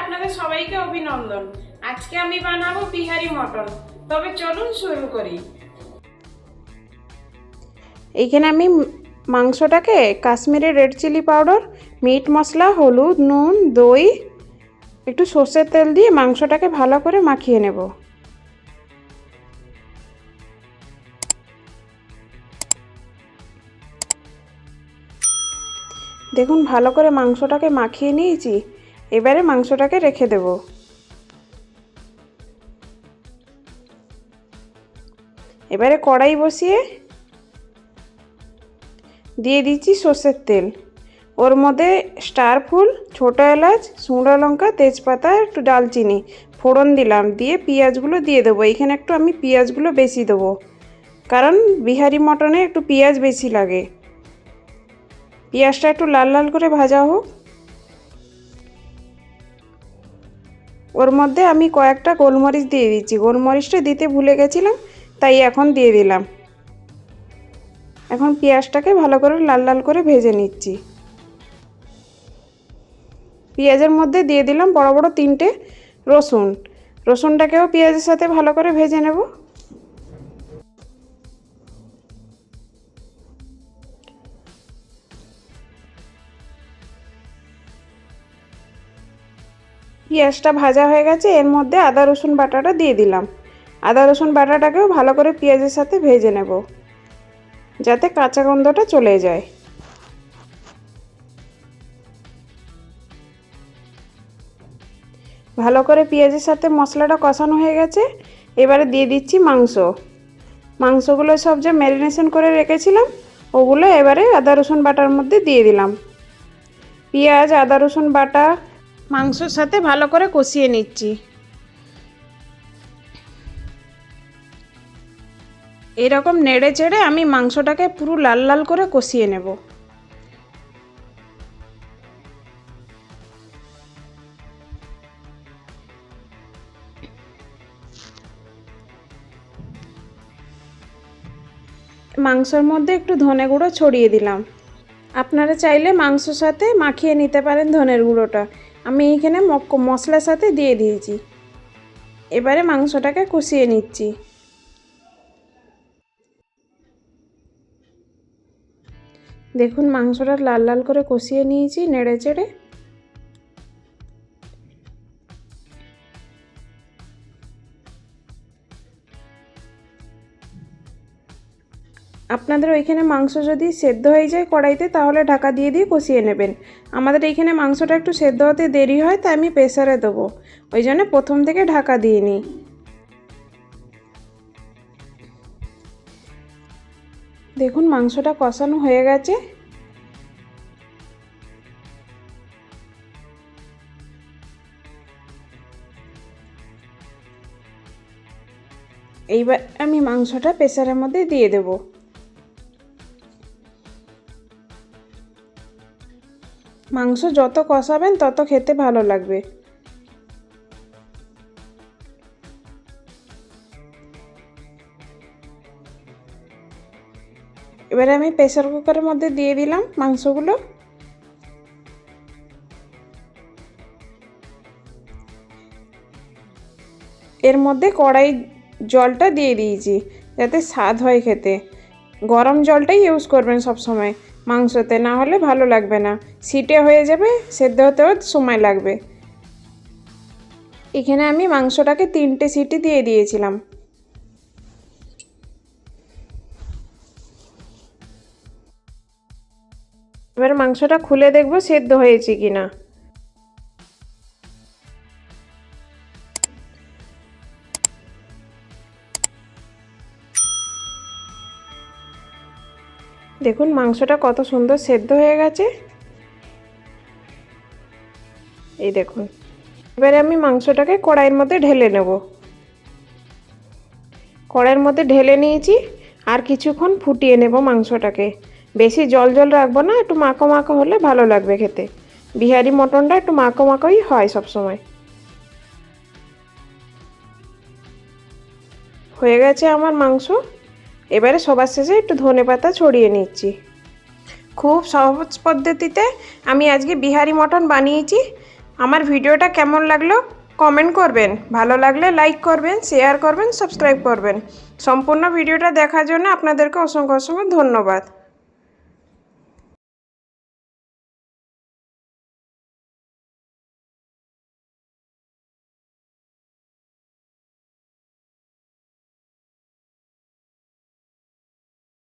আপনাদের সবাইকে অভিনন্দন। আজকে আমি বানাবো বিহারি মটন। তবে চলুন শুরু করি। এইখানে আমি মাংসটাকে Kashmiri red chili powder, meat masala, হলুদ, নুন, দই, একটু সর্ষের তেল দিয়ে মাংসটাকে ভালো করে মাখিয়ে নেব। দেখুন, ভালো করে মাংসটাকে মাখিয়ে নিয়েছি। এবারে মাংসটাকে রেখে দেব। এবারে কড়াই বসিয়ে দিয়ে দিচ্ছি সর্ষের তেল। ওর মধ্যে স্টার ফুল, ছোটো এলাচ শুঁড়ো লঙ্কা, তেজপাতা, একটু ডালচিনি, ফোড়ন দিলাম, দিয়ে পেঁয়াজগুলো দিয়ে দেবো। এখানে একটু আমি পেঁয়াজগুলো বেশি দেবো। কারণ বিহারি মটনে একটু পেঁয়াজ বেশি লাগে। পেঁয়াজটা একটু লাল লাল করে ভাজা হোক। ওর মধ্যে আমি কয়েকটা গোলমরিচ দিয়ে দিচ্ছি। গোলমরিচটা দিতে ভুলে গেছিলাম, তাই এখন দিয়ে দিলাম। এখন পেঁয়াজটাকে ভালো করে লাল লাল করে ভেজে নিচ্ছি। পেঁয়াজের মধ্যে দিয়ে দিলাম বড় বড় তিনটে রসুন। রসুনটাকেও পেঁয়াজের সাথে ভালো করে ভেজে নেব। পেঁয়াজটা ভাজা হয়ে গেছে, এর মধ্যে আদা, রসুন বাটাটা দিয়ে দিলাম। আদা, রসুন বাটাটাকেও ভালো করে পেঁয়াজের সাথে ভেজে নেব, যাতে কাঁচা গন্ধটা চলে যায়। ভালো করে পেঁয়াজের সাথে মশলাটা কষানো হয়ে গেছে, এবারে দিয়ে দিচ্ছি মাংস। মাংসগুলো সব যে ম্যারিনেশন করে রেখেছিলাম, ওগুলো এবারে আদা, রসুন বাটার মধ্যে দিয়ে দিলাম। পেঁয়াজ, আদা, রসুন বাটা মাংসর সাথে ভালো করে কষিয়ে নিচ্ছি। এরকম নেড়ে চেড়ে আমি মাংসটাকে পুরো লাল লাল করে কষিয়ে নেব। মাংসর মধ্যে একটু ধনে গুঁড়ো ছড়িয়ে দিলাম। আপনারা চাইলে মাংসর সাথে মাখিয়ে নিতে পারেন ধনের গুঁড়োটা। আমি এইখানে মশলার সাথে দিয়ে দিয়েছি। এবারে মাংসটাকে কষিয়ে নিচ্ছি। দেখুন, মাংসটা লাল লাল করে কষিয়ে নিয়েছি, নেড়ে চেড়ে। আপনাদের ওইখানে মাংস যদি সেদ্ধ হয়ে যায় কড়াইতে, তাহলে ঢাকা দিয়ে দিয়ে কষিয়ে নেবেন। আমাদের এইখানে মাংসটা একটু সেদ্ধ হতে দেরি হয়, তাই আমি প্রেসারে দেবো। ওই জন্য প্রথম থেকে ঢাকা দিয়ে নিই। দেখুন, মাংসটা কষানো হয়ে গেছে। এইবার আমি মাংসটা প্রেসারের মধ্যে দিয়ে দেব। মাংস যত কষাবেন, তত খেতে ভালো লাগবে। এবারে আমি প্রেসার কুকারের মধ্যে দিয়ে দিলাম মাংসগুলো। এর মধ্যে কড়াই জলটা দিয়ে দিয়েছি, যাতে স্বাদ হয় খেতে। গরম জলটাই ইউজ করবেন সব সময় মাংসতে, না হলে ভালো লাগবে না। সিটে হয়ে যাবে, সেদ্ধ হতেও সময় লাগবে। এখানে আমি মাংসটাকে তিনটে সিটি দিয়ে দিয়েছিলাম। এবার মাংসটা খুলে দেখব সেদ্ধ হয়েছে কি না দেখুন, মাংসটা কত সুন্দর সেদ্ধ হয়ে গেছে। এই দেখুন, এবারে আমি মাংসটাকে কড়াইয়ের মধ্যে ঢেলে নেব। কড়াইয়ের মধ্যে ঢেলে নিয়েছি, আর কিছুক্ষণ ফুটিয়ে নেব মাংসটাকে। বেশি জল জল রাখব না, একটু মাখো মাখো হলে ভালো লাগবে খেতে। বিহারি মটনটা একটু মাখো মাখোই হয় সবসময়। হয়ে গেছে আমার মাংস। এবারে সবার শেষে একটু ধনে পাতা ছড়িয়ে নিচ্ছি। খুব সহজ পদ্ধতিতে আমি আজকে বিহারি মটন বানিয়েছি। আমার ভিডিওটা কেমন লাগল কমেন্ট করবেন। ভালো লাগলে লাইক করবেন, শেয়ার করবেন, সাবস্ক্রাইব করবেন। সম্পূর্ণ ভিডিওটা দেখার জন্য আপনাদেরকে অসংখ্য অসংখ্য ধন্যবাদ।